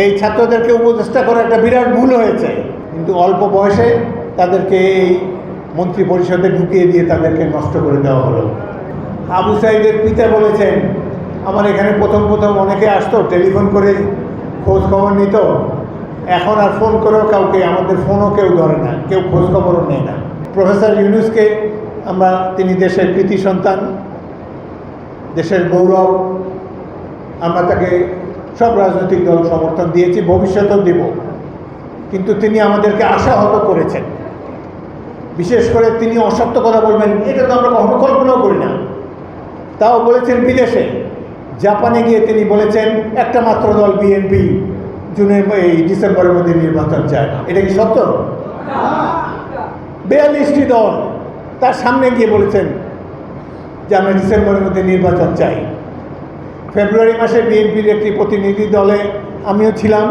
এই ছাত্রদেরকে উপদেষ্টা করা একটা বিরাট ভুল হয়েছে। কিন্তু অল্প বয়সে তাদেরকে এই মন্ত্রী পরিষদে ঢুকিয়ে দিয়ে তাদেরকে নষ্ট করে দেওয়া হলো। আবু সাইদের পিতা বলেছেন, আমার এখানে প্রথম প্রথম অনেকে আসতো, টেলিফোন করে খোঁজ খবর নিত। এখন আর ফোন করেও কাউকে, আমাদের ফোনও কেউ ধরে না, কেউ খোঁজ খবরও নেয় না। প্রফেসর ইউনুসকে আমরা, তিনি দেশের কৃতি সন্তান, দেশের গৌরব, আমরা তাকে সব রাজনৈতিক দল সমর্থন দিয়েছি, ভবিষ্যতেও দেব। কিন্তু তিনি আমাদেরকে আশাহত করেছেন। বিশেষ করে তিনি অসত্য কথা বলবেন, এটা তো আমরা কখনো কল্পনাও করি না। তাও বলেছেন বিদেশে। জাপানে গিয়ে তিনি বলেছেন, একটা মাত্র দল বিএনপি জুনে এই ডিসেম্বরের মধ্যে নির্বাচন চায় না। এটা কি সত্য? বিয়াল্লিশটি দল তার সামনে গিয়ে বলেছেন যে আমরা ডিসেম্বরের মধ্যে নির্বাচন চাই। ফেব্রুয়ারি মাসে বিএনপির একটি প্রতিনিধি দলে আমিও ছিলাম।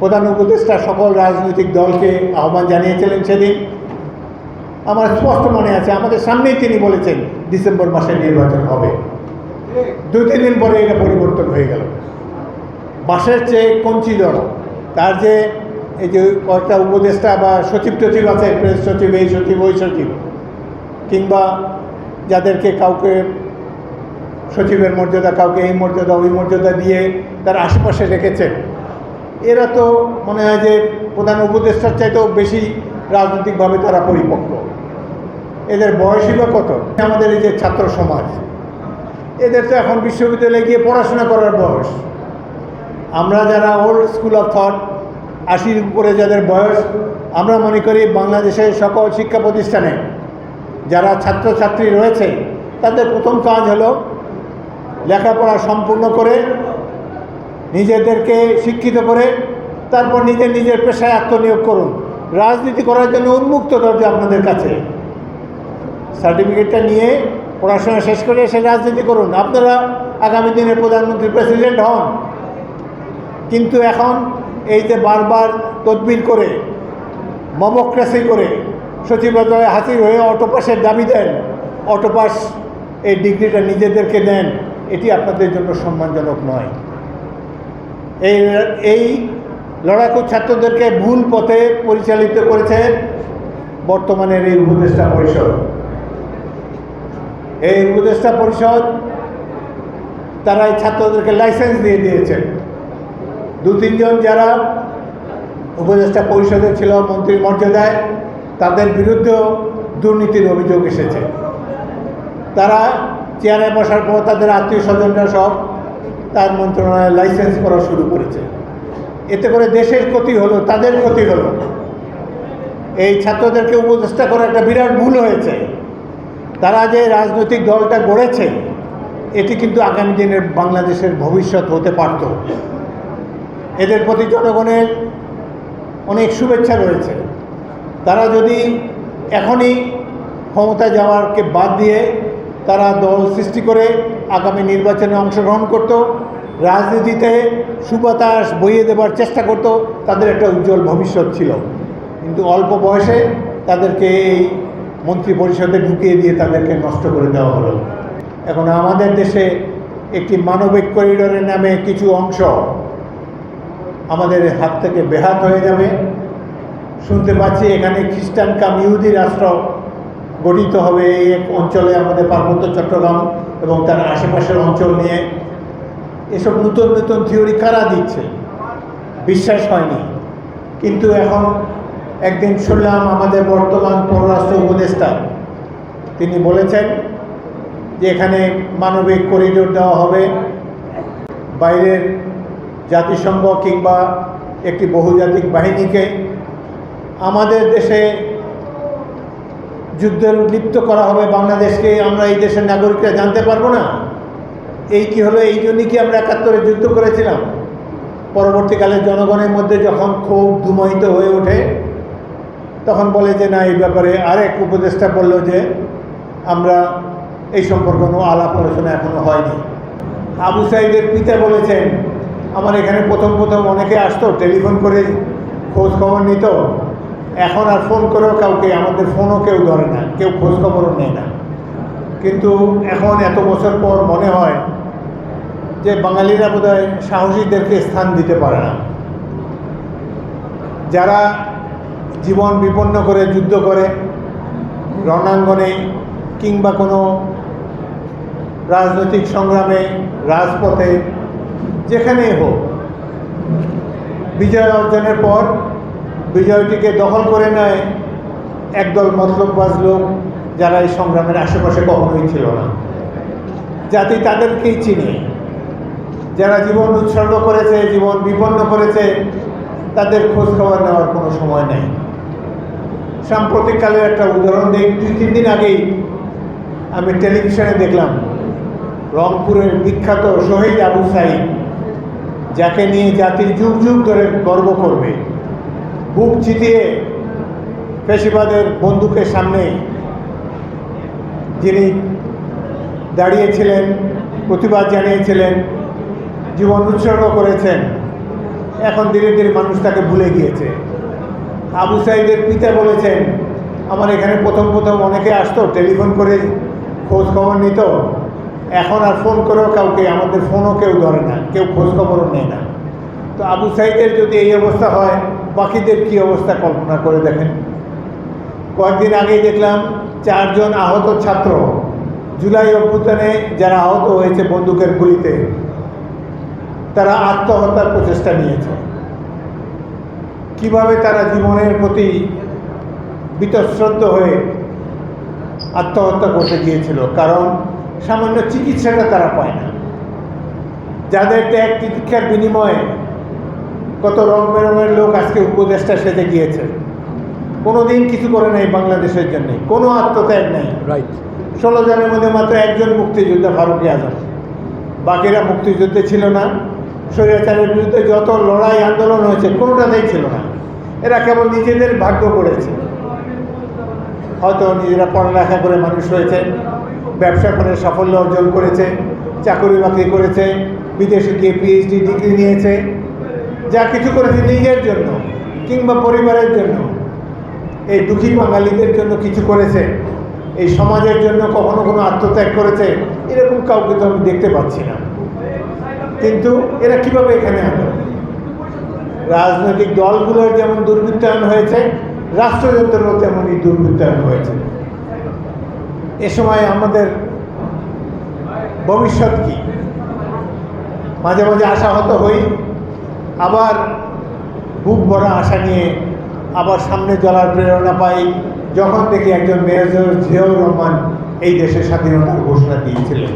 প্রধান উপদেষ্টা সকল রাজনৈতিক দলকে আহ্বান জানিয়েছিলেন সেদিন। আমার স্পষ্ট মনে আছে, আমাদের সামনেই তিনি বলেছেন ডিসেম্বর মাসে নির্বাচন হবে। দুই, তিন দিন পরে এটা পরিবর্তন হয়ে গেল। বাসের চেয়ে কঞ্চি দল, তার যে এই যে কয়েকটা উপদেষ্টা বা সচিব টচিব আছে, প্রেস সচিব, এই সচিব, ওই সচিব, কিংবা যাদেরকে কাউকে সচিবের মর্যাদা, কাউকে এই মর্যাদা, ওই মর্যাদা দিয়ে তার আশেপাশে রেখেছেন। এরা তো মনে হয় যে প্রধান উপদেষ্টার চাইতেও বেশি রাজনৈতিকভাবে তারা পরিপক্ক। এদের বয়সই বা কত? আমাদের এই যে ছাত্র সমাজ, এদের তো এখন বিশ্ববিদ্যালয়ে গিয়ে পড়াশোনা করার বয়স। আমরা যারা ওল্ড স্কুল অফ থট আশির উপরে যাদের বয়স, আমরা মনে করি বাংলাদেশের সকল শিক্ষা প্রতিষ্ঠানে যারা ছাত্রছাত্রী রয়েছে, তাদের প্রথম কাজ হলো লেখাপড়া সম্পূর্ণ করে নিজেদেরকে শিক্ষিত করে তারপর নিজের নিজের পেশায় আত্মনিয়োগ করুন। রাজনীতি করার জন্য উন্মুক্ত দরজা আপনাদের কাছে। সার্টিফিকেটটা নিয়ে পড়াশোনা শেষ করে এসে রাজনীতি করুন। আপনারা আগামী দিনের প্রধানমন্ত্রী প্রেসিডেন্ট হন। কিন্তু এখন এই যে বারবার তদবির করে, মমক্রেসি করে সচিবালয়ে হাসির হয়ে অটোপাসের দাবি দেন, অটোপাস এই ডিগ্রিটা নিজেদেরকে দেন। এটি আপনাদের জন্য সম্মানজনক নয়। এই এই লড়াকু ছাত্রদেরকে ভুল পথে পরিচালিত করেছে বর্তমানের এই উপদেষ্টা পরিষদ। এই উপদেষ্টা পরিষদ তারা এই ছাত্রদেরকে লাইসেন্স দিয়ে দিয়েছেন দু, তিনজন যারা উপদেষ্টা পরিষদে ছিল, মন্ত্রীর মর্যাদায়, তাদের বিরুদ্ধেও দুর্নীতির অভিযোগ এসেছে। তারা চেয়ারে বসার পর তাদের আত্মীয় স্বজনরা সব তার মন্ত্রণালয়ে লাইসেন্স করা শুরু করেছে। এতে করে দেশের ক্ষতি হলো, তাদের ক্ষতি হলো। এই ছাত্রদেরকে উপদেষ্টা করা একটা বিরাট ভুল হয়েছে। তারা যে রাজনৈতিক দলটা গড়েছে, এটি কিন্তু আগামী দিনের বাংলাদেশের ভবিষ্যৎ হতে পারত। এদের প্রতি জনগণের অনেক শুভেচ্ছা রয়েছে। তারা যদি এখনই ক্ষমতা যাওয়ারকে বাদ দিয়ে তারা দল সৃষ্টি করে আগামী নির্বাচনে অংশগ্রহণ করত, রাজনীতিতে সুবাতাস বইয়ে দেবার চেষ্টা করত, তাদের একটা উজ্জ্বল ভবিষ্যৎ ছিল। কিন্তু অল্প বয়সে তাদেরকে এই মন্ত্রী পরিষদে ঢুকিয়ে দিয়ে তাদেরকে নষ্ট করে দেওয়া হলো। এখন আমাদের দেশে একটি মানবিক করিডোরের নামে কিছু অংশ আমাদের হাত থেকে বেহাত হয়ে যাবে। শুনতে পাচ্ছি এখানে খ্রিস্টান কাম ইহুদি রাষ্ট্র গঠিত হবে এই এক অঞ্চলে আমাদের পার্বত্য চট্টগ্রাম এবং তার আশেপাশের অঞ্চল নিয়ে। এসব নতুন নতুন থিওরি কারা দিচ্ছে? বিশ্বাস হয়নি। কিন্তু এখন একদিন শুনলাম আমাদের বর্তমান পররাষ্ট্র উপদেষ্টা, তিনি বলেছেন যে এখানে মানবিক করিডোর দেওয়া হবে। বাইরের জাতিসংঘ কিংবা একটি বহুজাতিক বাহিনীকে। আমাদের দেশে যুদ্ধে লিপ্ত করা হবে বাংলাদেশকে, আমরা এই দেশের নাগরিকরা জানতে পারব না। এই কি হলো? এই জন্যই কি আমরা একাত্তরে যুদ্ধ করেছিলাম? পরবর্তীকালে জনগণের মধ্যে যখন ক্ষোভ ধুমায়িত হয়ে ওঠে, তখন বলে যে, না, এই ব্যাপারে আরেক উপদেষ্টা বলল যে, আমরা এই সম্পর্ক কোনো আলাপ আলোচনা এখনও হয়নি। আবু সাইদের পিতা বলেছেন, আমার এখানে প্রথম প্রথম অনেকে আসতো, টেলিফোন করে খোঁজ খবর নিত। এখন আর ফোন করেও কাউকে, আমাদের ফোনও কেউ ধরে না, কেউ খোঁজ খবরও নেয় না। কিন্তু এখন এত বছর পর মনে হয় যে বাঙালিরা বোধহয় সাহসীদেরকে স্থান দিতে পারে না। যারা জীবন বিপন্ন করে, যুদ্ধ করে, রণাঙ্গনে কিংবা কোনো রাজনৈতিক সংগ্রামে, রাজপথে, যেখানেই হোক, বিজয় অর্জনের পর বিজয়টিকে দখল করে নেয়। একদল মতলববাজ লোক যারা এই সংগ্রামের আশেপাশে কখনোই ছিল না। জাতি তাদেরকেই চিনে। যারা জীবন উৎসর্গ করেছে, জীবন বিপন্ন করেছে, তাদের খোঁজ খবর নেওয়ার কোনো সময় নেই। সাম্প্রতিককালের একটা উদাহরণ দিই দুই, তিন দিন আগেই আমি টেলিভিশনে দেখলাম, রংপুরের বিখ্যাত শহীদ আবু সাইদ, যাকে নিয়ে জাতির যুগ যুগ ধরে গর্ব করবে। বুক চিতিয়ে পেশিবাদের বন্দুকের সামনে যিনি দাঁড়িয়েছিলেন, প্রতিবাদ জানিয়েছিলেন, জীবন উৎসর্গ করেছেন, এখন ধীরে ধীরে মানুষ তাকে ভুলে গিয়েছে। আবু সাইদের পিতা বলেছেন, আমার এখানে প্রথম প্রথম অনেকে আসতো, টেলিফোন করে খোঁজ খবর নিত। এখন আর ফোন করেও কাউকে, আমাদের ফোনও কেউ ধরে না, কেউ খোঁজ খবরও নেয় না। তো আবু সাইদের যদি এই অবস্থা হয়, বাকিদের কি অবস্থা কল্পনা করে দেখেন। কয়েকদিন আগেই দেখলাম চারজন আহত ছাত্র জুলাই অভ্যুত্থানে যারা আহত হয়েছে বন্দুকের গুলিতে, তারা আত্মহত্যার প্রচেষ্টা নিয়েছে। কীভাবে তারা জীবনের প্রতি বীতশ্রদ্ধ হয়ে আত্মহত্যা করতে গিয়েছিল? কারণ সামান্য চিকিৎসাটা তারা পায় না। যাদের ত্যাগ চিকিৎসার বিনিময়ে কত রং বেরঙের লোক আজকে উপদেষ্টা সেজে গিয়েছে। কোনো দিন কিছু করে নাই বাংলাদেশের জন্য। কোনো আত্মত্যাগ নেই। রাইট ষোলো জনের মধ্যে মাত্র একজন মুক্তিযোদ্ধা ফারুকি আজম। বাকিরা মুক্তিযুদ্ধে ছিল না। স্বৈরাচারের বিরুদ্ধে যত লড়াই আন্দোলন হয়েছে কোনোটাতেই ছিল না। এরা কেবল নিজেদের ভাগ্য করেছে। হয়তো নিজেরা পড়ালেখা করে মানুষ হয়েছে ব্যবসা করে সাফল্য অর্জন করেছে চাকরি বাকরি করেছে বিদেশে গিয়ে পিএইচডি ডিগ্রি নিয়েছে। যা কিছু করেছে নিজের জন্য কিংবা পরিবারের জন্য। এই দুঃখী বাঙালিদের জন্য কিছু করেছে। এই সমাজের জন্য কখনো কোনো আত্মত্যাগ করেছে। এরকম কাউকে তো আমি দেখতে পাচ্ছি না। কিন্তু এরা কীভাবে এখানে আলো? রাজনৈতিক দলগুলোর যেমন দুর্বৃত্তায়ন হয়েছে, রাষ্ট্রযন্ত্রেরও তেমনই দুর্বৃত্তায়ন হয়েছে। এ সময় আমাদের ভবিষ্যৎ কি? মাঝে মাঝে আশাহত হই। আবার বুক ভরা আশা নিয়ে আবার সামনে চলার প্রেরণা পাই, যখন দেখি একজন মেজর জিয়াউর রহমান এই দেশের স্বাধীনতার ঘোষণা দিয়েছিলেন।